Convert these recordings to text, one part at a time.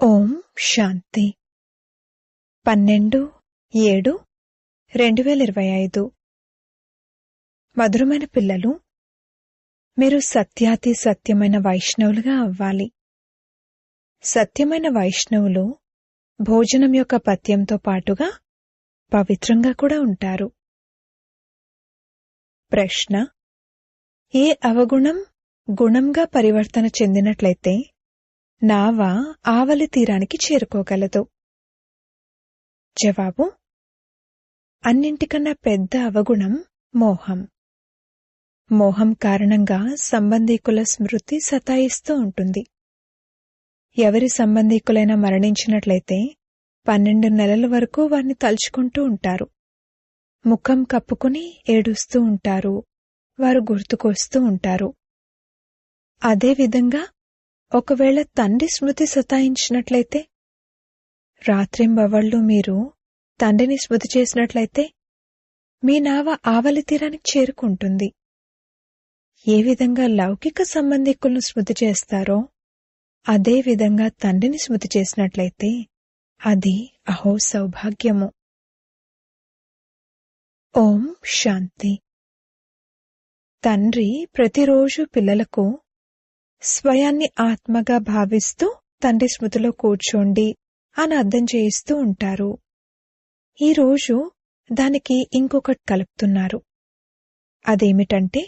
ఓం శాంతి. పన్నెండు ఏడు రెండు వేల ఇరవై ఐదు. మధురమైన పిల్లలు మీరు సత్యాతి సత్యమైన వైష్ణవులుగా అవ్వాలి. సత్యమైన వైష్ణవులు భోజనం యొక్క పత్యంతో పాటుగా పవిత్రంగా కూడా ఉంటారు. ప్రశ్న ఏ అవగుణం గుణంగా పరివర్తన చెందినట్లయితే నావ ఆవలి తీరానికి చేరుకోగలదు. జవాబు అన్నింటికన్నా పెద్ద అవగుణం మోహం. మోహం కారణంగా సంబంధీకుల స్మృతి సతాయిస్తూ ఉంటుంది. ఎవరి సంబంధీకులైనా మరణించినట్లయితే పన్నెండు నెలల వరకు వారిని తలుచుకుంటూ ఉంటారు. ముఖం కప్పుకుని ఏడుస్తూ ఉంటారు. వారు గుర్తుకొస్తూ ఉంటారు. అదేవిధంగా ఒకవేళ తండ్రి స్మృతి సతాయించినట్లయితే? రాత్రింబవళ్ళు మీరు తండ్రిని స్మృతి చేసినట్లయితే మీ నావ ఆవలి తీరానికి చేరుకుంటుంది. ఏ విధంగా లౌకిక సంబంధికులను స్మృతి చేస్తారో అదే విధంగా తండ్రిని స్మృతి చేసినట్లయితే అది అహో సౌభాగ్యము. ఓం శాంతి. తండ్రి ప్రతిరోజు పిల్లలకు స్వయాన్ని ఆత్మగా భావిస్తూ తండ్రి స్మృతిలో కూర్చోండి అని అర్థం చేయిస్తూ ఉంటారు. ఈరోజు దానికి ఇంకొకటి కలుపుతున్నారు. అదేమిటంటే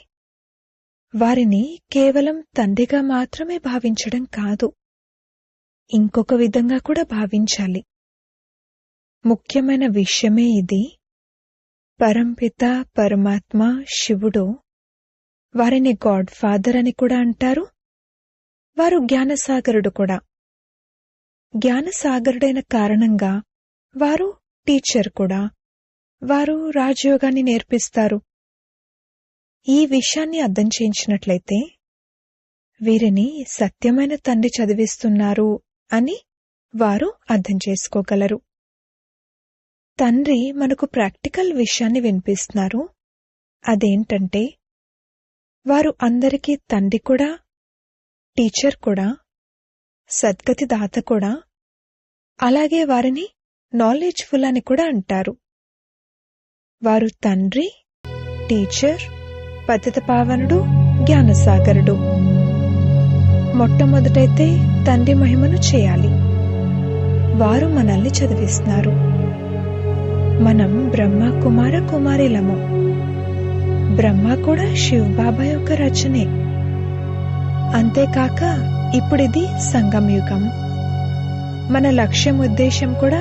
వారిని కేవలం తండ్రిగా మాత్రమే భావించడం కాదు ఇంకొక విధంగా కూడా భావించాలి. ముఖ్యమైన విషయమే ఇది పరంపిత పరమాత్మ శివుడు వారిని గాడ్ ఫాదర్ అని కూడా అంటారు వారు జ్ఞానసాగరుడు కూడా. జ్ఞానసాగరుడైన కారణంగా వారు టీచర్ కూడా. వారు రాజయోగాన్ని నేర్పిస్తారు. ఈ విషయాన్ని అర్థం చేయించినట్లయితే వీరిని సత్యమైన తండ్రి చదివిస్తున్నారు అని వారు అర్థం చేసుకోగలరు. తండ్రి మనకు ప్రాక్టికల్ విషయాన్ని వినిపిస్తున్నారు. అదేంటంటే వారు అందరికీ తండ్రి కూడా టీచర్ కూడా సద్గతి దాత కూడా అలాగే వారిని నాలెడ్జ్ఫుల్ అని కూడా అంటారు. వారు తండ్రి టీచర్ పతిత పావనుడు జ్ఞానసాగరుడు. మొట్టమొదటైతే తండ్రి మహిమను చేయాలి. వారు మనల్ని చదివిస్తున్నారు. మనం బ్రహ్మ కుమార కుమారిలము. బ్రహ్మ కూడా శివ్ బాబా యొక్క రచనే. అంతేకాక ఇప్పుడిది సంగమయుగం. మన లక్ష్యం ఉద్దేశం కూడా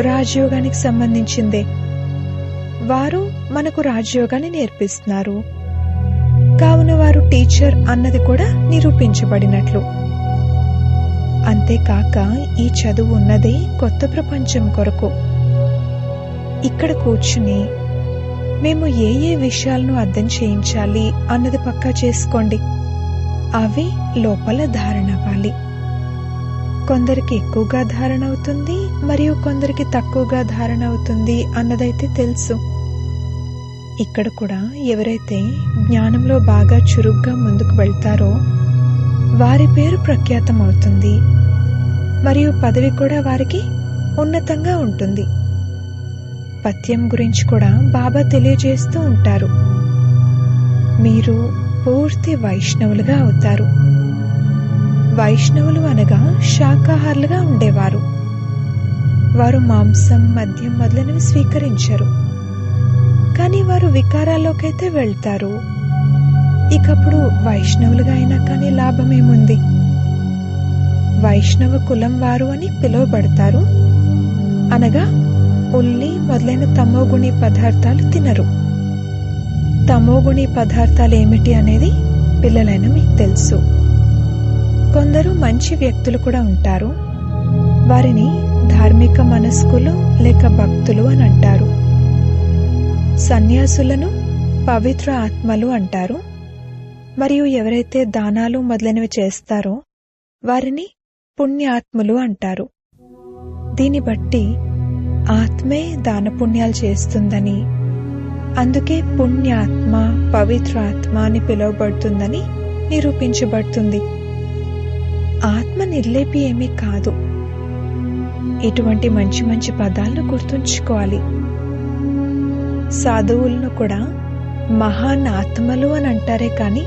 రాజయోగానికి సంబంధించిందే. వారు మనకు రాజయోగాన్ని నేర్పిస్తున్నారు. కావున వారు టీచర్ అన్నది కూడా నిరూపించబడినట్లు. అంతేకాక ఈ చదువు ఉన్నదే కొత్త ప్రపంచం కొరకు. ఇక్కడ కూర్చుని మేము ఏ ఏ విషయాలను అర్థం చేయించాలి అన్నది పక్కా చేసుకోండి. అవి లోపల ధారణవాలి కొందరికి ఎక్కువగా ధారణ అవుతుంది మరియు కొందరికి తక్కువగా ధారణ అవుతుంది అన్నదైతే తెలుసు. ఇక్కడ కూడా ఎవరైతే జ్ఞానంలో బాగా చురుగ్గా ముందుకు వెళ్తారో వారి పేరు ప్రఖ్యాతం అవుతుంది మరియు పదవి కూడా వారికి ఉన్నతంగా ఉంటుంది. పథ్యం గురించి కూడా బాబా తెలియజేస్తూ ఉంటారు. మీరు పూర్తి వైష్ణవులుగా అవుతారు. వైష్ణవులు అనగా శాకాహారులుగా ఉండేవారు. వారు మాంసం మద్యం మొదలైనవి స్వీకరించరు. కానీ వారు వికారాల్లోకైతే వెళ్తారు. ఇకప్పుడు వైష్ణవులుగా అయినా కానీ లాభమేముంది? వైష్ణవ కులం వారు అని పిలువబడతారు. అనగా ఉల్లి మొదలైన తమోగుణి పదార్థాలు తినరు. తమోగుణి పదార్థాలు ఏమిటి అనేది పిల్లలైన మీకు తెలుసు. కొందరు మంచి వ్యక్తులు కూడా ఉంటారు. వారిని ధార్మిక మనస్కులు లేక భక్తులు అని అంటారు. సన్యాసులను పవిత్ర ఆత్మలు అంటారు. మరియు ఎవరైతే దానాలు మొదలైనవి చేస్తారో వారిని పుణ్యాత్ములు అంటారు. దీన్ని బట్టి ఆత్మే దానపుణ్యాలు చేస్తుందని అందుకే పుణ్యాత్మ పవిత్రాత్మ అని పిలువబడుతుందని నిరూపించబడుతుంది. ఆత్మ నిర్లేపి ఏమీ కాదు. ఇటువంటి మంచి మంచి పదాలను గుర్తుంచుకోవాలి. సాధువులను కూడా మహాన్ ఆత్మలు అని అంటారే కానీ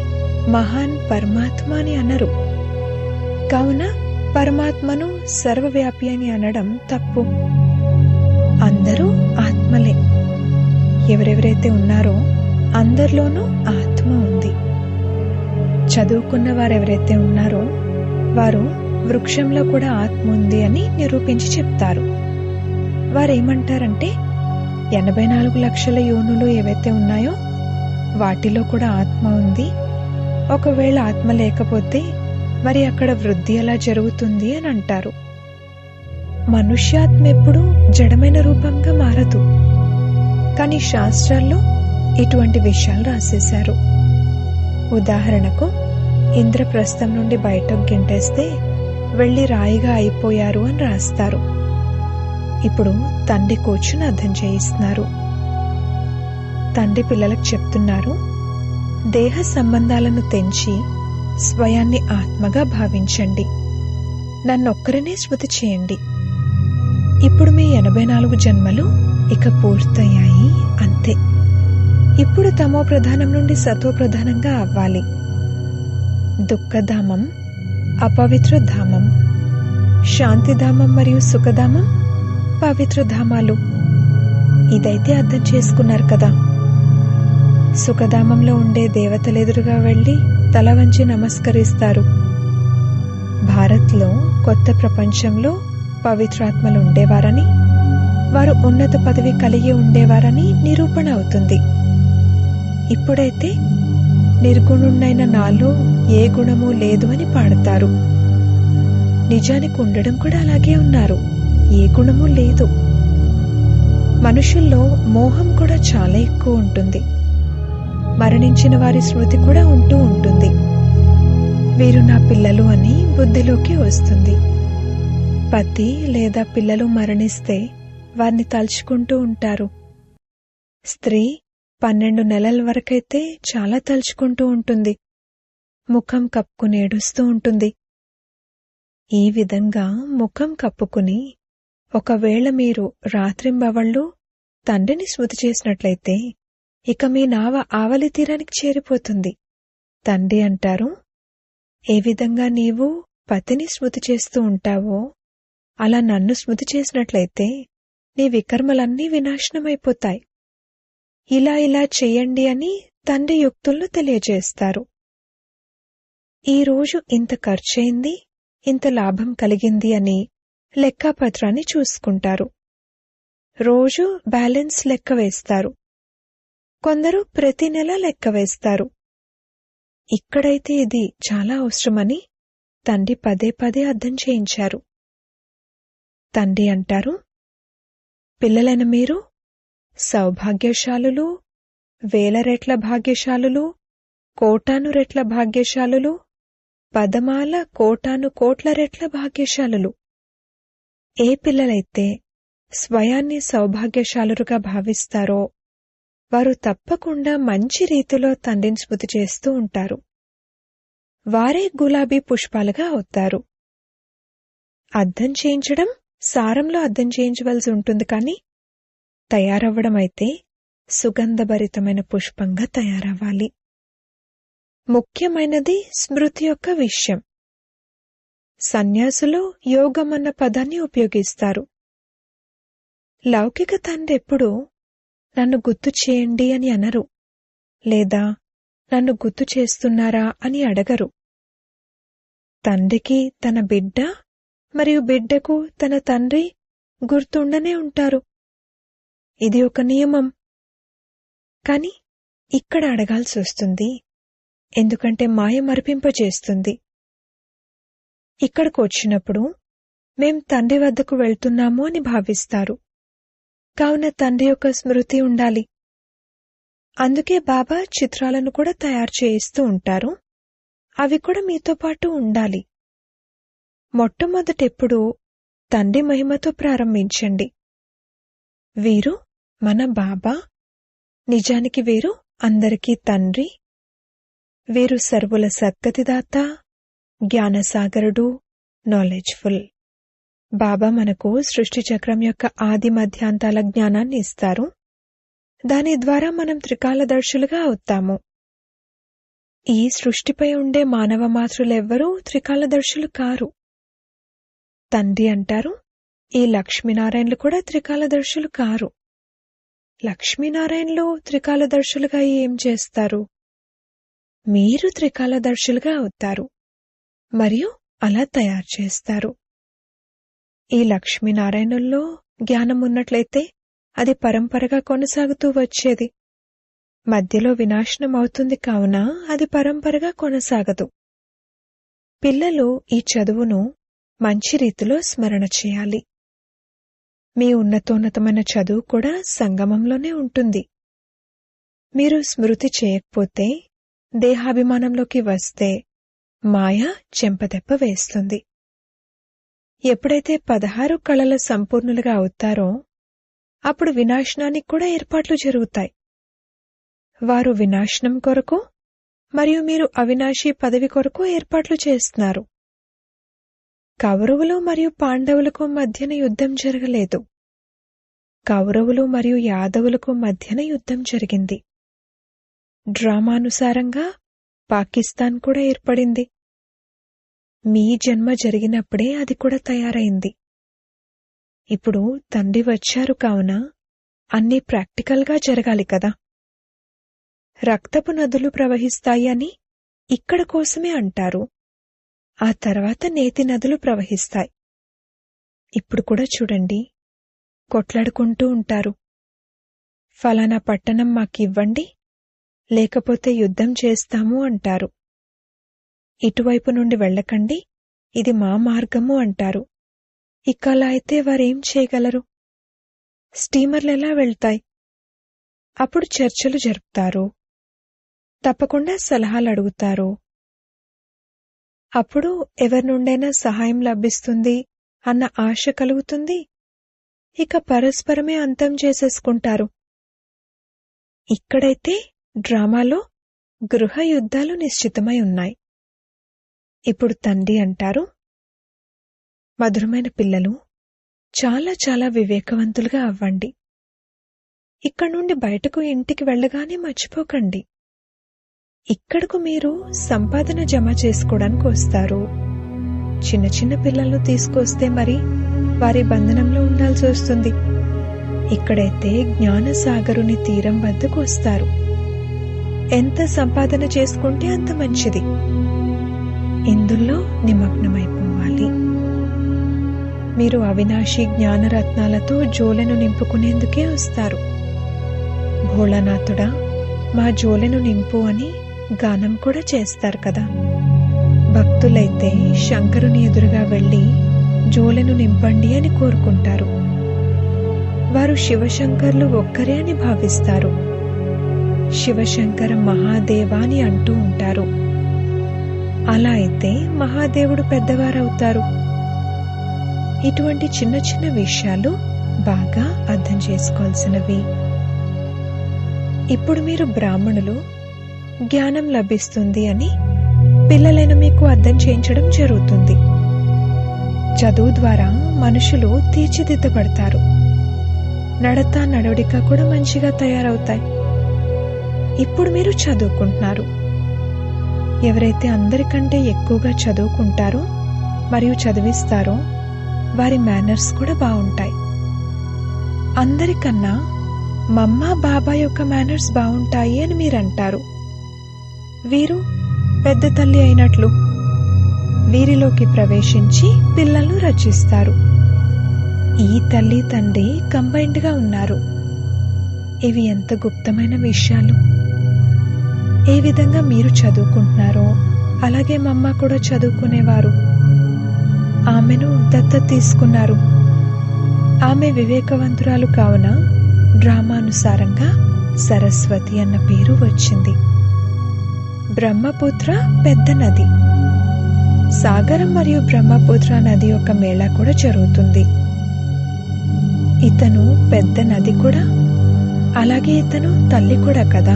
మహాన్ పరమాత్మ అని అనరు. కావున పరమాత్మను సర్వవ్యాపి అని అనడం తప్పు. అందరూ ఆత్మలే. ఎవరెవరైతే ఉన్నారో అందరిలోనూ ఆత్మ ఉంది. చదువుకున్న వారు ఎవరైతే ఉన్నారో వారు వృక్షంలో కూడా ఆత్మ ఉంది అని నిరూపించి చెప్తారు. వారేమంటారంటే ఎనభై నాలుగు లక్షల యోనులు ఏవైతే ఉన్నాయో వాటిలో కూడా ఆత్మ ఉంది. ఒకవేళ ఆత్మ లేకపోతే మరి అక్కడ వృద్ధి ఎలా జరుగుతుంది అని అంటారు. మనుష్యాత్మ ఎప్పుడు జడమైన రూపంగా మారదు. కానీ శాస్త్రాల్లో ఇటువంటి విషయాలు రాసేశారు. ఉదాహరణకు ఇంద్రప్రస్థం నుండి బయటకు గింటేస్తే వెళ్ళి రాయిగా అయిపోయారు అని రాస్తారు. ఇప్పుడు తండ్రి కూర్చుని అర్థం చేయిస్తున్నారు. తండ్రి పిల్లలకు చెప్తున్నారు దేహ సంబంధాలను తెంచి స్వయాన్ని ఆత్మగా భావించండి. నన్నొక్కరినే స్మృతి చేయండి. ఇప్పుడు మీ ఎనభై నాలుగు జన్మలు ఇక పూర్తయ్యాయి అంతే. ఇప్పుడు తమో ప్రధానం నుండి సత్వ ప్రధానంగా అవ్వాలి. దుఃఖధామం అపవిత్ర ధామం శాంతిధామం మరియు సుఖధామం పవిత్ర ధామాలు. ఇదైతే అర్థం చేసుకున్నారు కదా. సుఖధామంలో ఉండే దేవతలెదురుగా వెళ్ళి తల వంచి నమస్కరిస్తారు. భారత్లో కొత్త ప్రపంచంలో పవిత్రాత్మలు ఉండేవారని వారు ఉన్నత పదవి కలిగి ఉండేవారని నిరూపణ అవుతుంది. ఇప్పుడైతే నిర్గుణుణ్ణైన నాలో ఏ గుణము లేదు అని పాడతారు. నిజానికి ఉండడం కూడా అలాగే ఉన్నారు. ఏ గుణము లేదు. మనుషుల్లో మోహం కూడా చాలా ఎక్కువ ఉంటుంది. మరణించిన వారి స్మృతి కూడా ఉంటూ ఉంటుంది. వీరు నా పిల్లలు అని బుద్ధిలోకి వస్తుంది. పతి లేదా పిల్లలు మరణిస్తే వారిని తలుచుకుంటూ ఉంటారు. స్త్రీ పన్నెండు నెలల వరకైతే చాలా తలుచుకుంటూ ఉంటుంది. ముఖం కప్పుకుని ఏడుస్తూ ఉంటుంది. ఈ విధంగా ముఖం కప్పుకుని ఒకవేళ మీరు రాత్రింబవళ్ళు తండ్రిని స్మృతి చేసినట్లయితే ఇక మీ నావ ఆవలి తీరానికి చేరిపోతుంది. తండ్రి అంటారు ఏ విధంగా నీవు పతిని స్మృతి చేస్తూ ఉంటావో అలా నన్ను స్మృతి చేసినట్లయితే నీ వికర్మలన్నీ వినాశనమైపోతాయి. ఇలా ఇలా చెయ్యండి అని తండ్రి యుక్తులను తెలియజేస్తారు. ఈ రోజు ఇంత ఖర్చయింది ఇంత లాభం కలిగింది అని లెక్కాపత్రాన్ని చూసుకుంటారు. రోజు బ్యాలెన్స్ లెక్క వేస్తారు. కొందరు ప్రతి నెల లెక్క వేస్తారు. ఇక్కడైతే ఇది చాలా అవసరమని తండ్రి పదే పదే అర్థం చేయించారు. తండ్రి అంటారు పిల్లలైన మీరు? సౌభాగ్యశాలులు వేల రెట్ల భాగ్యశాలులు కోటాను రెట్ల భాగ్యశాలులు పదమాల కోటాను కోట్ల రెట్ల భాగ్యశాలులు. ఏ పిల్లలైతే స్వయాన్ని సౌభాగ్యశాలురుగా భావిస్తారో వారు తప్పకుండా మంచి రీతిలో తండ్రిని స్మృతి చేస్తూ ఉంటారు. వారే గులాబీ పుష్పాలుగా అవుతారు. అర్థం చేయించడం సారంలో అర్థం చేయించవలసి ఉంటుంది కానీ తయారవ్వడం అయితే సుగంధభరితమైన పుష్పంగా తయారవ్వాలి. ముఖ్యమైనది స్మృతి యొక్క విషయం. సన్యాసులు యోగం అన్న పదాన్ని ఉపయోగిస్తారు. లౌకిక తండ్రి ఎప్పుడు నన్ను గుర్తు చేయండి అని అనరు లేదా నన్ను గుర్తు చేస్తున్నారా అని అడగరు. తండ్రికి తన బిడ్డ మరియు బిడ్డకు తన తండ్రి గుర్తుండనే ఉంటారు. ఇది ఒక నియమం. కాని ఇక్కడ అడగాల్సి వస్తుంది ఎందుకంటే మాయ మరిపింపజేస్తుంది. ఇక్కడికి వచ్చినప్పుడు మేం తండ్రి వద్దకు వెళ్తున్నాము అని భావిస్తారు. కావున తండ్రి యొక్క స్మృతి ఉండాలి. అందుకే బాబా చిత్రాలను కూడా తయారు చేయిస్తూ ఉంటారు. అవి కూడా మీతో పాటు ఉండాలి. మొట్టమొదటెప్పుడు తండ్రి మహిమతో ప్రారంభించండి. వీరు మన బాబా? నిజానికి వీరు అందరికీ తండ్రి? వీరు సర్వుల సద్గతిదాత? జ్ఞానసాగరుడు? నాలెడ్జ్ఫుల్ బాబా మనకు సృష్టి చక్రం యొక్క ఆది మధ్యాంతాల జ్ఞానాన్ని ఇస్తారు. దాని ద్వారా మనం త్రికాలదర్శులుగా అవుతాము. ఈ సృష్టిపై ఉండే మానవ మాతృలెవ్వరూ త్రికాలదర్శులు కారు. తండ్రి అంటారు. ఈ లక్ష్మీనారాయణలు కూడా త్రికాలదర్శులు కారు. లక్ష్మీనారాయణలు త్రికాలదర్శులుగా ఏం చేస్తారు? మీరు త్రికాలదర్శులుగా అవుతారు. మరియు అలా తయారు చేస్తారు. ఈ లక్ష్మీనారాయణుల్లో జ్ఞానం ఉన్నట్లయితే అది పరంపరగా కొనసాగుతూ వచ్చేది. మధ్యలో వినాశనం అవుతుంది కావున అది పరంపరగా కొనసాగదు. పిల్లలు ఈ చదువును మంచి రీతిలో స్మరణ చేయాలి. మీ ఉన్నతోన్నతమైన చదువు కూడా సంగమంలోనే ఉంటుంది. మీరు స్మృతి చేయకపోతే దేహాభిమానంలోకి వస్తే మాయ చెంపదెప్ప వేస్తుంది. ఎప్పుడైతే పదహారు కళల సంపూర్ణులుగా అవుతారో అప్పుడు వినాశనానికి కూడా ఏర్పాట్లు జరుగుతాయి. వారు వినాశనం కొరకు మరియు మీరు అవినాశి పదవి కొరకు ఏర్పాట్లు చేస్తున్నారు. కౌరవులు మరియు పాండవులకు మధ్యన యుద్ధం జరగలేదు. కౌరవులు మరియు యాదవులకు మధ్యన యుద్ధం జరిగింది. డ్రామానుసారంగా పాకిస్తాన్ కూడా ఏర్పడింది. మీ జన్మ జరిగినప్పుడే అది కూడా తయారైంది. ఇప్పుడు తండ్రి వచ్చారు కావున అన్నీ ప్రాక్టికల్గా జరగాలి కదా. రక్తపు నదులు ప్రవహిస్తాయి అని ఇక్కడ కోసమే అంటారు. ఆ తర్వాత నేతి నదులు ప్రవహిస్తాయి. ఇప్పుడు కూడా చూడండి. కొట్లాడుకుంటూ ఉంటారు. ఫలానా పట్టణం మాకివ్వండి. లేకపోతే యుద్ధం చేస్తాము అంటారు. ఇటువైపు నుండి వెళ్ళకండి. ఇది మా మార్గము అంటారు. ఇక అలా అయితే వారేం చేయగలరు? స్టీమర్లు ఎలా వెళ్తాయి? అప్పుడు చర్చలు జరుపుతారు. తప్పకుండా సలహాలు అడుగుతారు. అప్పుడు ఎవరి నుండైనా సహాయం లభిస్తుంది అన్న ఆశ కలుగుతుంది. ఇక పరస్పరమే అంతం చేసేసుకుంటారు. ఇక్కడైతే డ్రామాలో గృహ యుద్ధాలు నిశ్చితమై ఉన్నాయి. ఇప్పుడు తండ్రి అంటారు మధురమైన పిల్లలు చాలా చాలా వివేకవంతులుగా అవ్వండి. ఇక్కడ నుండి బయటకు ఇంటికి వెళ్ళగానే మర్చిపోకండి. ఇక్కడకు మీరు సంపాదన జమ చేసుకోవడానికి వస్తారు. చిన్న చిన్న పిల్లలను తీసుకొస్తే మరి వారి బంధనంలో ఉండాల్సి వస్తుంది. ఇక్కడైతే జ్ఞానసాగరుని తీరం వద్దకు వస్తారు. ఎంత సంపాదన చేసుకుంటే అంత మంచిది. ఇందులో నిమగ్నమైపోవాలి. మీరు అవినాశి జ్ఞానరత్నాలతో జోలెను నింపుకునేందుకే వస్తారు. భోళానాథుడా మా జోలెను నింపు అని గానం కూడా చేస్తారు కదా. భక్తులైతే శంకరుని ఎదురుగా వెళ్ళి జోలెను నింపండి అని కోరుకుంటారు. వారు శివశంకర్లు ఒక్కరే అని భావిస్తారు. శివశంకర మహాదేవాని అంటూ ఉంటారు. అలా అయితే మహాదేవుడు పెద్దవారవుతారు. ఇటువంటి చిన్న చిన్న విషయాలు బాగా అర్థం చేసుకోవాల్సినవి. ఇప్పుడు మీరు బ్రాహ్మణులు జ్ఞానం లభిస్తుంది అని పిల్లలైన మీకు అర్థం చేయించడం జరుగుతుంది. చదువు ద్వారా మనుషులు తీర్చిదిద్దబడతారు. నడత నడవడిక కూడా మంచిగా తయారవుతాయి. ఇప్పుడు మీరు చదువుకుంటున్నారు. ఎవరైతే అందరికంటే ఎక్కువగా చదువుకుంటారో మరియు చదివిస్తారో వారి మేనర్స్ కూడా బాగుంటాయి. అందరికన్నా మమ్మ బాబా యొక్క మేనర్స్ బాగుంటాయి అని మీరు అంటారు వీరు పెద్ద తల్లి అయినట్లు వీరిలోకి ప్రవేశించి పిల్లలను రచిస్తారు ఈ తల్లి తండ్రి కంబైన్డ్గా ఉన్నారు. ఇవి ఎంత గుప్తమైన విషయాలు. ఏ విధంగా మీరు చదువుకుంటున్నారో అలాగే మమ్మ కూడా చదువుకునేవారు. ఆమెను దత్త తీసుకున్నారు. ఆమె వివేకవంతురాలు కావున డ్రామానుసారంగా సరస్వతి అన్న పేరు వచ్చింది. బ్రహ్మపుత్ర పెద్ద నది. సాగరం మరియు బ్రహ్మపుత్ర నది యొక్క మేళా కూడా జరుగుతుంది. ఇతను పెద్ద నది కూడా అలాగే ఇతను తల్లి కూడా కదా.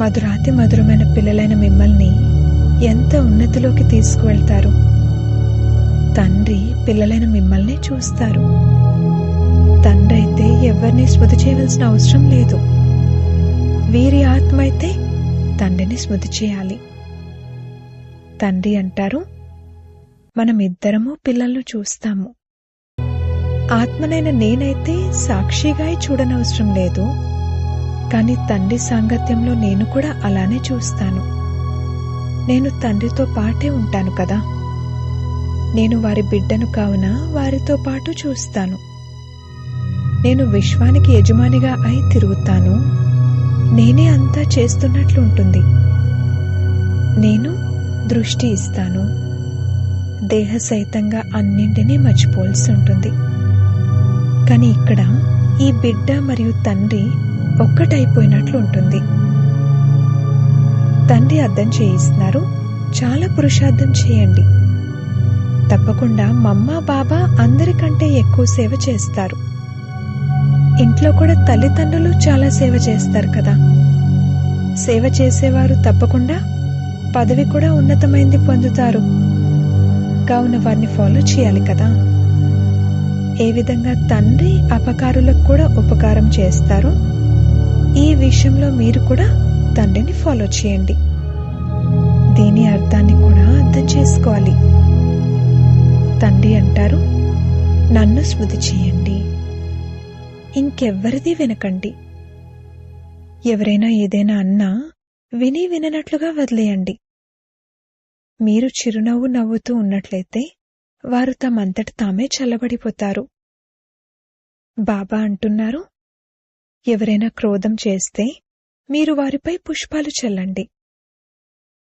మధురాతి మధురమైన పిల్లలైన మిమ్మల్ని ఎంత ఉన్నతిలోకి తీసుకువెళ్తారు? తండ్రి పిల్లలైన మిమ్మల్ని చూస్తారు. తండ్రి అయితే ఎవరిని స్మృతి చేయవలసిన అవసరం లేదు. వీరి ఆత్మ అయితే తండ్రిని స్మృతి చేయాలి. తండ్రి అంటారు మనం ఇద్దరము పిల్లలను చూస్తాము. ఆత్మనైన నేనైతే సాక్షిగా చూడనవసరం లేదు కానీ తండ్రి సాంగత్యంలో నేను కూడా అలానే చూస్తాను. నేను తండ్రితో పాటే ఉంటాను కదా. నేను వారి బిడ్డను కావున వారితో పాటు చూస్తాను. నేను విశ్వానికి యజమానిగా అయి తిరుగుతాను. నేనే అంతా చేస్తున్నట్లు ఉంటుంది. నేను దృష్టి ఇస్తాను. దేహ సహితంగా అన్నింటినీ మర్చిపోవాల్సి ఉంటుంది. కానీ ఇక్కడ ఈ బిడ్డ మరియు తండ్రి ఒక్కటైపోయినట్లు ఉంటుంది. తండ్రి అర్థం చేయిస్తున్నారు. చాలా పురుషార్థం చేయండి. తప్పకుండా మమ్మ బాబా అందరికంటే ఎక్కువ సేవ చేస్తారు. ఇంట్లో కూడా తల్లిదండ్రులు చాలా సేవ చేస్తారు కదా. సేవ చేసేవారు తప్పకుండా పదవి కూడా ఉన్నతమైంది పొందుతారు. కావున వారిని ఫాలో చేయాలి కదా. ఏ విధంగా తండ్రి అపకారులకు కూడా ఉపకారం చేస్తారో ఈ విషయంలో మీరు కూడా తండ్రిని ఫాలో చేయండి. దీని అర్థాన్ని కూడా అర్థం చేసుకోవాలి. తండ్రి అంటారు నన్ను స్మృతి చేయండి. ఇంకెవ్వరిది వినకండి. ఎవరైనా ఏదైనా అన్నా విని విననట్లుగా వదిలేయండి. మీరు చిరునవ్వు నవ్వుతూ ఉన్నట్లయితే వారు తమంతట తామే చల్లబడిపోతారు. బాబా అంటున్నారు ఎవరైనా క్రోధం చేస్తే మీరు వారిపై పుష్పాలు చల్లండి.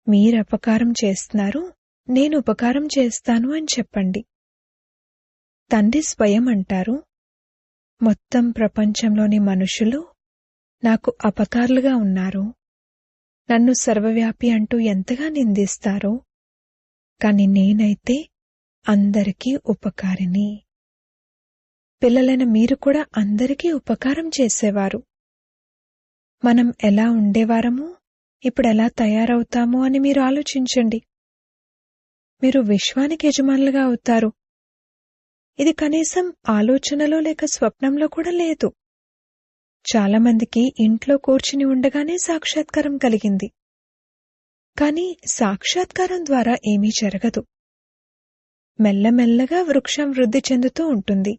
మీరు అపకారం చేస్తున్నారు నేను ఉపకారం చేస్తాను అని చెప్పండి. తండ్రి స్వయం అంటారు మొత్తం ప్రపంచంలోని మనుషులు నాకు అపకారులుగా ఉన్నారు. నన్ను సర్వవ్యాపి అంటూ ఎంతగా నిందిస్తారో కాని నేనైతే అందరికీ ఉపకారిని పిల్లలైన మీరు కూడా అందరికీ ఉపకారం చేసేవారు. మనం ఎలా ఉండేవారము ఇప్పుడెలా తయారవుతామో తయారవుతాము అని మీరు ఆలోచించండి. మీరు విశ్వానికి యజమానులుగా అవుతారు. ఇది కనీసం ఆలోచనలో లేక స్వప్నంలో కూడా లేదు. చాలామందికి ఇంట్లో కూర్చుని ఉండగానే సాక్షాత్కారం కలిగింది. కాని సాక్షాత్కారం ద్వారా ఏమీ జరగదు. మెల్లమెల్లగా వృక్షం వృద్ధి చెందుతూ ఉంటుంది.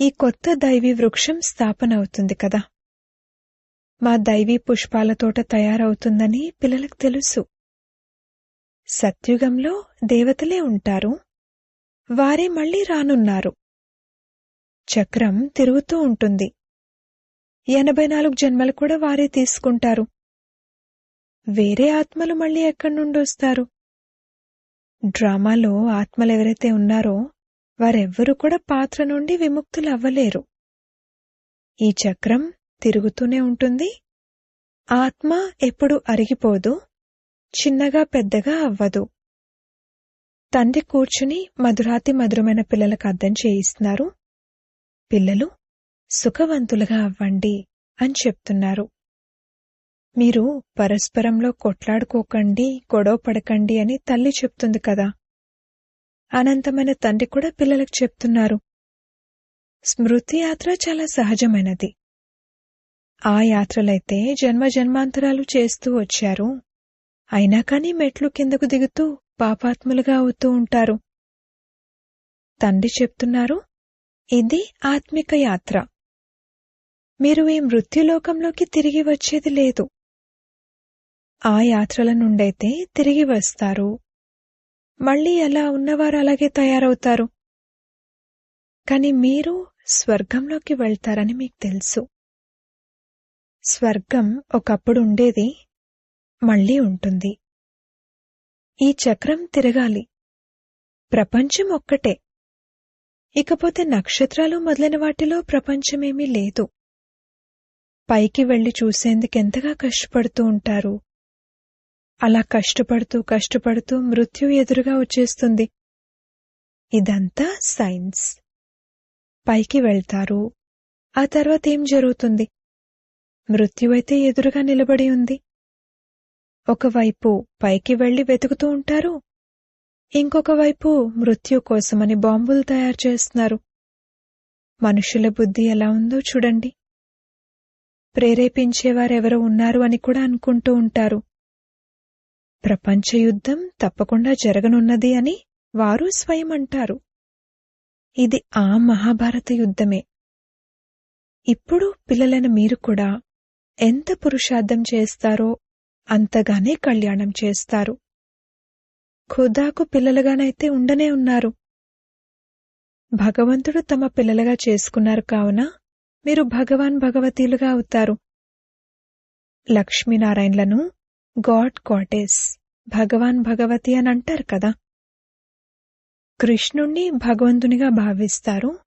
ఈ కొత్త దైవీ వృక్షం స్థాపన అవుతుంది కదా. మా దైవీ పుష్పాల తోట తయారవుతుందని పిల్లలకు తెలుసు. సత్యుగంలో దేవతలే ఉంటారు. వారే మళ్ళీ రానున్నారు. చక్రం తిరుగుతూ ఉంటుంది. ఎనభై నాలుగు జన్మలు కూడా వారే తీసుకుంటారు. వేరే ఆత్మలు మళ్ళీ ఎక్కడి నుండి వస్తారు? డ్రామాలో ఆత్మలు ఎవరైతే ఉన్నారో వారెవ్వరూ కూడా పాత్ర నుండి విముక్తులు అవ్వలేరు. ఈ చక్రం తిరుగుతూనే ఉంటుంది. ఆత్మ ఎప్పుడు అరిగిపోదు చిన్నగా పెద్దగా అవ్వదు. తండ్రి కూర్చుని మధురాతి మధురమైన పిల్లలకు అర్థం చేయిస్తున్నారు. పిల్లలు సుఖవంతులుగా అవ్వండి అని చెప్తున్నారు. మీరు పరస్పరంలో కొట్లాడుకోకండి గొడవ పడకండి అని తల్లి చెప్తుంది కదా. అనంతమైన తండ్రి కూడా పిల్లలకు చెప్తున్నారు. స్మృతి యాత్ర చాలా సహజమైనది. ఆ యాత్రలైతే జన్మ జన్మాంతరాలు చేస్తూ వచ్చారు. అయినా కానీ మెట్లు కిందకు దిగుతూ పాపాత్ములుగా అవుతూ ఉంటారు. తండ్రి చెప్తున్నారు ఇది ఆత్మిక యాత్ర. మీరు ఈ మృత్యులోకంలోకి తిరిగి వచ్చేది లేదు. ఆ యాత్రల నుండైతే తిరిగి వస్తారు. మళ్ళీ అలా ఉన్నవారు అలాగే తయారవుతారు. కాని మీరు స్వర్గంలోకి వెళ్తారని మీకు తెలుసు. స్వర్గం ఒకప్పుడు ఉండేది మళ్ళీ ఉంటుంది. ఈ చక్రం తిరగాలి. ప్రపంచం ఒక్కటే. ఇకపోతే నక్షత్రాలు మొదలైన వాటిలో ప్రపంచమేమీ లేదు. పైకి వెళ్ళి చూసేందుకెంతగా కష్టపడుతూ ఉంటారు? అలా కష్టపడుతూ కష్టపడుతూ మృత్యు ఎదురుగా వచ్చేస్తుంది. ఇదంతా సైన్స్. పైకి వెళ్తారు. ఆ తర్వాత ఏం జరుగుతుంది? మృత్యువైతే ఎదురుగా నిలబడి ఉంది. ఒకవైపు పైకి వెళ్ళి వెతుకుతూ ఉంటారు ఇంకొక వైపు మృత్యు కోసమని బాంబులు తయారు చేస్తున్నారు. మనుషుల బుద్ధి ఎలా ఉందో చూడండి. ప్రేరేపించేవారెవరో ఉన్నారు అని కూడా అనుకుంటూ ఉంటారు. ప్రపంచ యుద్ధం తప్పకుండా జరగనున్నది అని వారు స్వయం అంటారు. ఇది ఆ మహాభారత యుద్ధమే. ఇప్పుడు పిల్లలైన మీరు కూడా ఎంత పురుషార్థం చేస్తారో అంతగానే కళ్యాణం చేస్తారు. ఖుదాకు పిల్లలుగానైతే ఉండనే ఉన్నారు. భగవంతుడు తమ పిల్లలుగా చేసుకున్నారు కావున మీరు భగవాన్ భగవతీలుగా అవుతారు. లక్ష్మీనారాయణలను గాడ్ గాడెస్ భగవాన్ భగవతి అని అంటారు కదా. కృష్ణుణ్ణి భగవంతునిగా భావిస్తారు.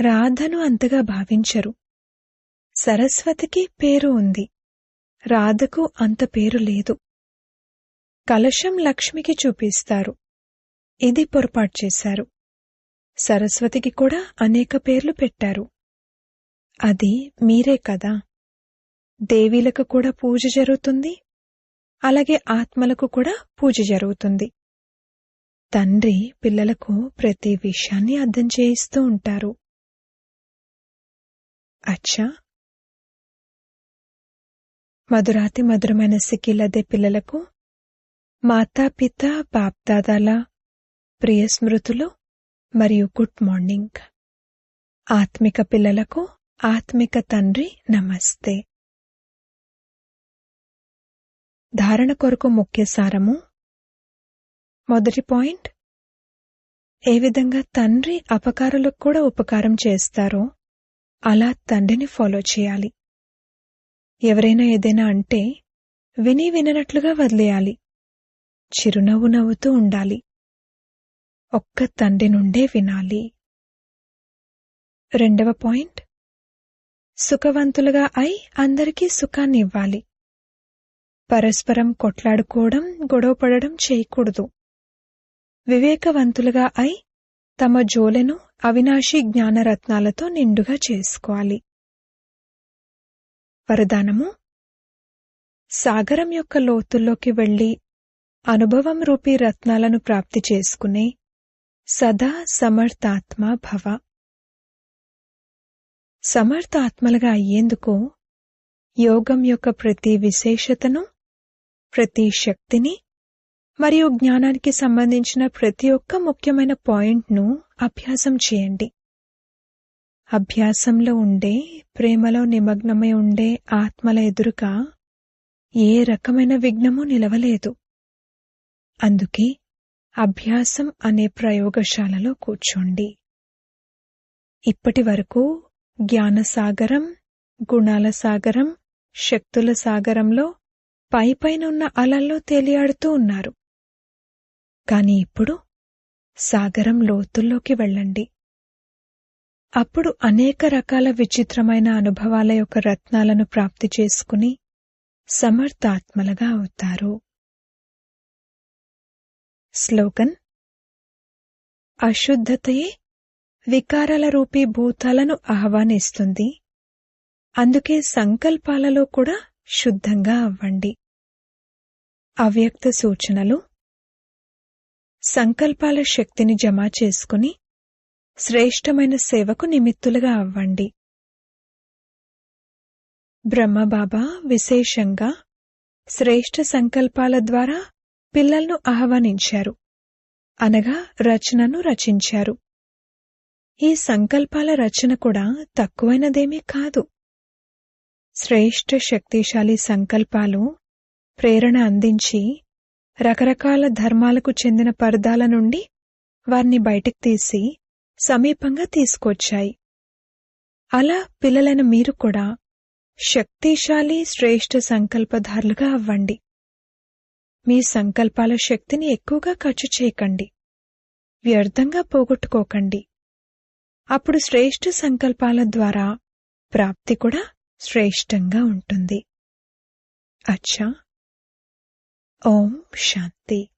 రాధను అంతగా భావించరు. సరస్వతికి పేరు ఉంది. రాధకు అంత పేరు లేదు. కలశం లక్ష్మికి చూపిస్తారు. ఇది పొరపాటు చేశారు. సరస్వతికి కూడా అనేక పేర్లు పెట్టారు. అది మీరే కదా. దేవీలకు కూడా పూజ జరుగుతుంది. అలాగే ఆత్మలకు కూడా పూజ జరుగుతుంది. తండ్రి పిల్లలకు ప్రతి విషయాన్ని అర్థం చేయిస్తూ ఉంటారు. అచ్చా! మధురాతి మధురమైన సికిలదే పిల్లలకు మాతాపిత బాప్దాదాల ప్రియ స్మృతులు మరియు గుడ్ మార్నింగ్. ఆత్మిక పిల్లలకు ఆత్మిక తండ్రి నమస్తే. ధారణ కొరకు ముఖ్య సారము. మొదటి పాయింట్. ఏ విధంగా తండ్రి అపకారులకు కూడా ఉపకారం చేస్తారో అలా తండ్రిని ఫాలో చేయాలి. ఎవరైనా ఏదైనా అంటే విని విననట్లుగా వదిలేయాలి. చిరునవ్వు నవ్వుతూ ఉండాలి. ఒక్క తండ్రి నుండే వినాలి. రెండవ పాయింట్. సుఖవంతులుగా అయి అందరికీ సుఖాన్ని ఇవ్వాలి. పరస్పరం కొట్లాడుకోవడం గొడవపడడం చేయకూడదు. వివేకవంతులుగా అయి తమ జోలెను అవినాశి జ్ఞానరత్నాలతో నిండుగా చేసుకోవాలి. వరదానము? సాగరం యొక్క లోతుల్లోకి వెళ్ళి అనుభవం రూపీ రత్నాలను ప్రాప్తి చేసుకునే సదా సమర్థాత్మ భవ. సమర్థాత్మలుగా అయ్యేందుకు యోగం యొక్క ప్రతి విశేషతను ప్రతి శక్తిని మరియు జ్ఞానానికి సంబంధించిన ప్రతి ఒక్క ముఖ్యమైన పాయింట్ను అభ్యాసం చేయండి. అభ్యాసంలో ఉండే ప్రేమలో నిమగ్నమై ఉండే ఆత్మల ఎదురుగా ఏ రకమైన విఘ్నమూ నిలవలేదు. అందుకే అభ్యాసం అనే ప్రయోగశాలలో కూర్చోండి. ఇప్పటి వరకు జ్ఞానసాగరం గుణాల సాగరం శక్తుల సాగరంలో పైపైనున్న అలల్లో తేలియాడుతూ ఉన్నారు. కాని ఇప్పుడు సాగరం లోతుల్లోకి వెళ్ళండి. అప్పుడు అనేక రకాల విచిత్రమైన అనుభవాల యొక్క రత్నాలను ప్రాప్తి చేసుకుని సమర్థాత్మలుగా అవుతారు. స్లోగన్ అశుద్ధతయే వికారాల రూపీ భూతాలను ఆహ్వానిస్తుంది. అందుకే సంకల్పాలలో కూడా శుద్ధంగా అవ్వండి. అవ్యక్త సూచనలు. సంకల్పాల శక్తిని జమ చేసుకుని శ్రేష్టమైన సేవకు నిమిత్తులుగా అవ్వండి. బ్రహ్మబాబా విశేషంగా శ్రేష్ఠ సంకల్పాల ద్వారా పిల్లలను ఆహ్వానించారు. అనగా రచనను రచించారు. ఈ సంకల్పాల రచన కూడా తక్కువైనదేమీ కాదు. శ్రేష్ఠ శక్తిశాలి సంకల్పాలు ప్రేరణ అందించి రకరకాల ధర్మాలకు చెందిన పరదాల నుండి వారిని బయటికి తీసి సమీపంగా తీసుకొచ్చాయి. అలా పిల్లలైన మీరు కూడా శక్తిశాలి శ్రేష్ఠ సంకల్పధారులుగా అవ్వండి. మీ సంకల్పాల శక్తిని ఎక్కువగా ఖర్చు చేయకండి. వ్యర్థంగా పోగొట్టుకోకండి. అప్పుడు శ్రేష్ఠ సంకల్పాల ద్వారా ప్రాప్తి కూడా శ్రేష్టంగా ఉంటుంది. అచ్చా. ఓం శాంతి.